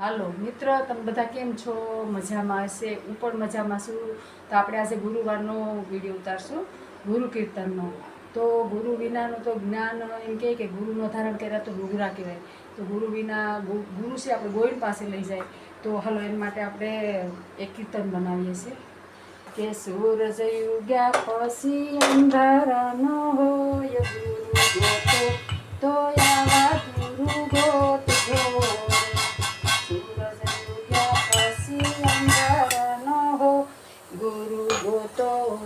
હાલો, મિત્ર, તમે બધા કેમ છો? મજામાં હશે? હું પણ મજામાં છું. તો આપણે આજે ગુરુવારનો વીડિયો ઉતારશું, ગુરુ કીર્તનનો. તો ગુરુ વિનાનું તો જ્ઞાન એમ કહે કે ગુરુનો ધારણ કર્યા તો ગુગરા કહેવાય. તો ગુરુ વિના ગુ- ગુરુ છે, આપણે ગોવિંદ પાસે લઈ જાય. તો હાલો, એના માટે આપણે એક કીર્તન બનાવીએ છીએ. કે સૂરજ ઉગ્યા પછી અંધારા ન હોય, ગુરુ તો આવા ગુરુ ગોત. તો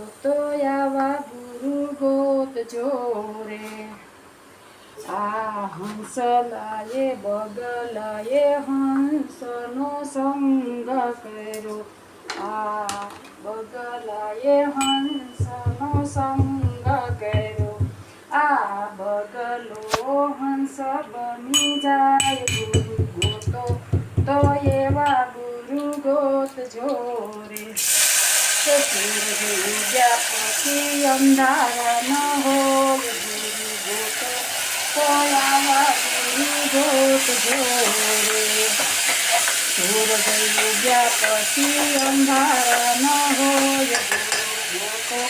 આવા ગુરુ ગોત જોરે. આ હંસ લાયે બગલાયે હંસનો સંગ કર્યો. આ બગલાયે હંસનો સંગ કર્યો. આ બગલો હંસ બની જાય ગુરુ ગોતો. તો એવા ગુરુ ગોત જોરે. કે સૂરજ ઉગ્યા પછી અંધારા ન હોય ગુરુ ગોતો તો આવા ગુરુ ગોત જોરે સૂરજ ઉગ્યા પછી અંધારા ન હોય ગુરુ ગોતો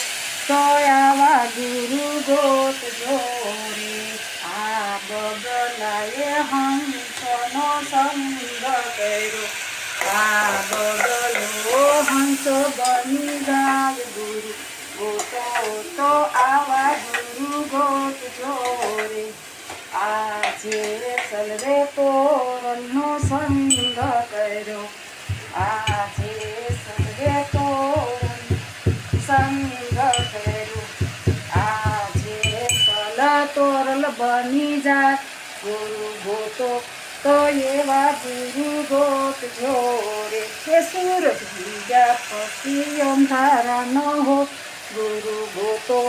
હંસ બની જાય ગુરુ, ગોતો તો આવા ગુરુ ગોત જોરે. આજે સલવે તોરણનો સંગ કર્યો. આજે સલવે તોરણ સંગ કર્યો. આજે સલ તોરલ બની જાય. ગુરુ ગોતો તો એવા ગુરુ ગોત જોરે કે સૂરજ બીજા પછી અંધારા ન હો ગુરુ ગોતો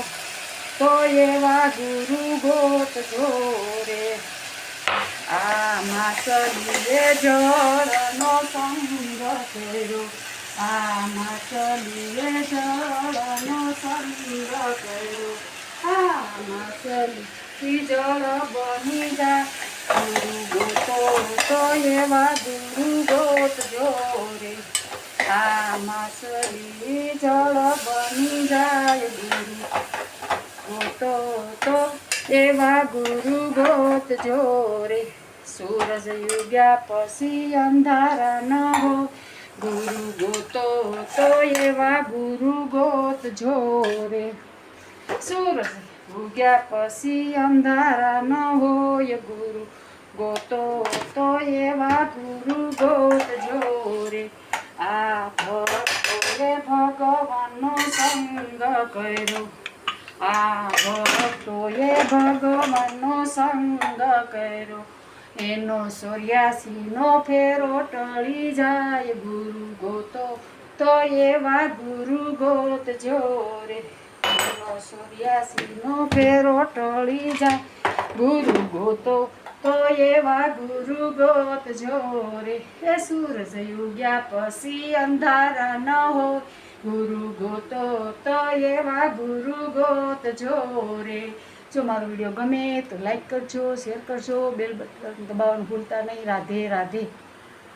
તો એવા ગુરુ ગોત જોરે આ માસલીએ જળનો સંગ કર્યો આ માસલીએ જળનો સંગ કર્યો આ માસલી જળ બની જા ગુરુ ગોતો તો ગુરુ ગોત જોરે આ માસલી જળ બની જાય ગુરુ ગોતો તો એવા ગુરુ ગોત જોરે સૂરજ યુગ્યા પછી અંધારા ન હો. ગુરુ ગોતો તો એવા ગુરુ ગોત જોરે સૂરજ ઉગ્યા પછી અંધારા ન હોય. ગુરુ ગોતો તો એવા ગુરુ ગોત જોરે. આ ભક્તોએ ભગવાનનો સંગ કર્યો. આ ભક્તોએ ભગવાનનો સંગ કર્યો. એનો સોર્યાસીનો ફેરો ટળી જાય ગુરુ ગોતો તો એવા ગુરુ ગોત જોરે. એનો સોર્યાસીનો ફેરો ટળી જાય ગુરુ ગોતો એવા ગુરુ ગોત જોરે એ સૂરજ યુગ્યા પછી અંધારા ન હોય ગુરુ ગોતો તો એવા ગુરુ ગોત જોરે જો મારો વીડિયો ગમે તો લાઈક કરજો શેર કરજો બેલ બટન દબાવવાનું ભૂલતા નહીં. રાધે રાધે.